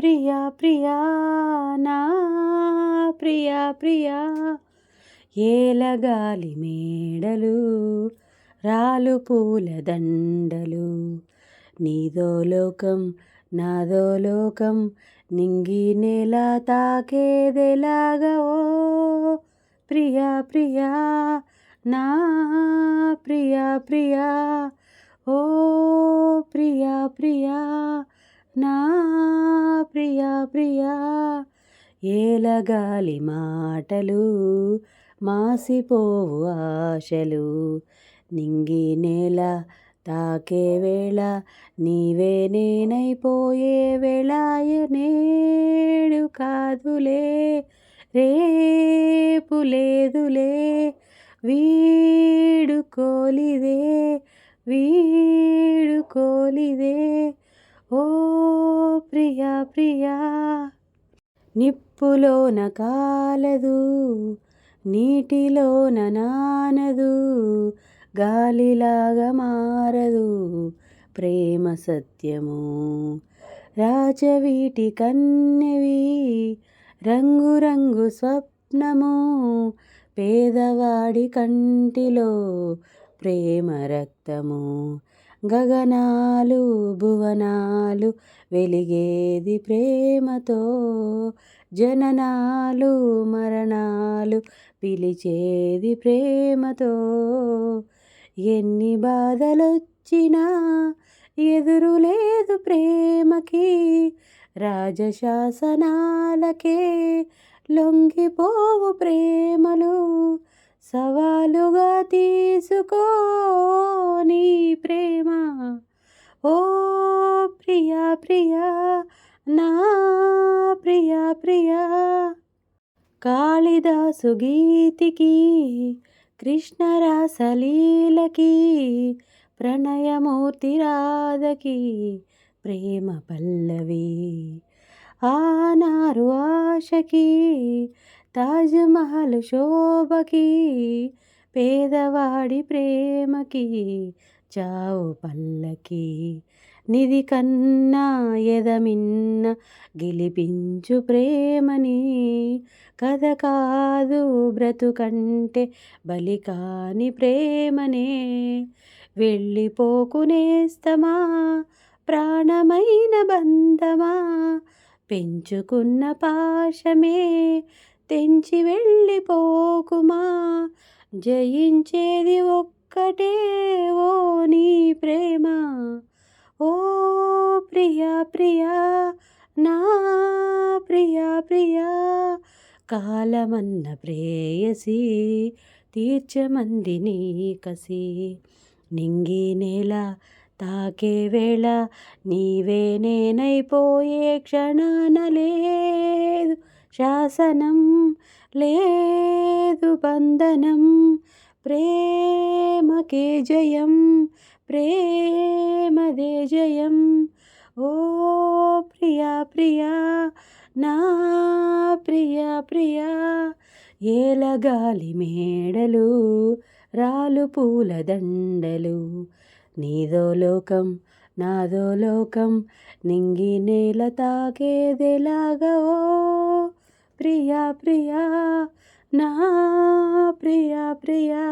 ప్రియా ప్రియా నా ప్రియా ప్రియా. ఏలగాలి మేడలు రాలు పూల దండలు. నీదో లోకం నాదో లోకం నింగి నేల తాకేదెలాగవో ఓ ప్రియా ప్రియా నా ప్రియా ప్రియా. ఓ ప్రియా ప్రియా నా ప్రియా ప్రియా. ఏలగాలి మాటలు మాసిపోవు ఆశలు. నింగి నేల తాకే వేళ నీవే నేనైపోయే వేళాయ నేడు కాదులే రేపు లేదులే. వీడుకోలిదే వీడు కోలిదే. ప్రియా ప్రియా. నిప్పులోన కాలదు నీటిలోన నానదు గాలిలాగా మారదు ప్రేమ సత్యము. రాజవీటి కన్నెవి రంగురంగు స్వప్నము పేదవాడి కంటిలో ప్రేమ రక్తము. గగనాలు భువనాలు వెలిగేది ప్రేమతో. జననాలు మరణాలు పిలిచేది ప్రేమతో. ఎన్ని బాధలొచ్చినా ఎదురు లేదు ప్రేమకి. రాజశాసనాలకే లొంగిపోవు ప్రేమలు. సవాలుగా తీసుకో నీ ప్రేమ. ఓ ప్రియా ప్రియా నా ప్రియా ప్రియా. కాళిదాసు గీతికి కృష్ణరాసలీలకి ప్రణయమూర్తి రాధకి ప్రేమ పల్లవి. ఆనారు ఆశకి తాజ్మహల్ శోభకి పేదవాడి ప్రేమకి చావు పల్లకి. నిధి కన్నా ఎదమిన్న గెలిపించు ప్రేమని కథ కాదు బ్రతుకంటే బలి కాని ప్రేమనే. వెళ్ళిపోకునేస్తమా ప్రాణమైన బంధమా పెంచుకున్న పాశమే తెంచి వెళ్ళిపోకుమా? జయించేది ఒక్కటే ఓ నీ ప్రేమ. ఓ ప్రియా ప్రియా నా ప్రియా ప్రియా కాలమన్న ప్రేయసి తీర్చమంది నీ కసి నింగి నేల తాకే వేళ నీవే నేనైపోయే క్షణాన లేదు. శాసనం లేదు బంధనం. ప్రేమకే జయం ప్రేమదే జయం. ఓ ప్రియా ప్రియా నా ప్రియా ప్రియా ఏలగాలి మేడలు రాలు పూల దండలు. నీదో లోకం నాదో లోకం నింగి నేల తాకేదెలాగా ప్రియా ప్రియా నా ప్రియా ప్రియా.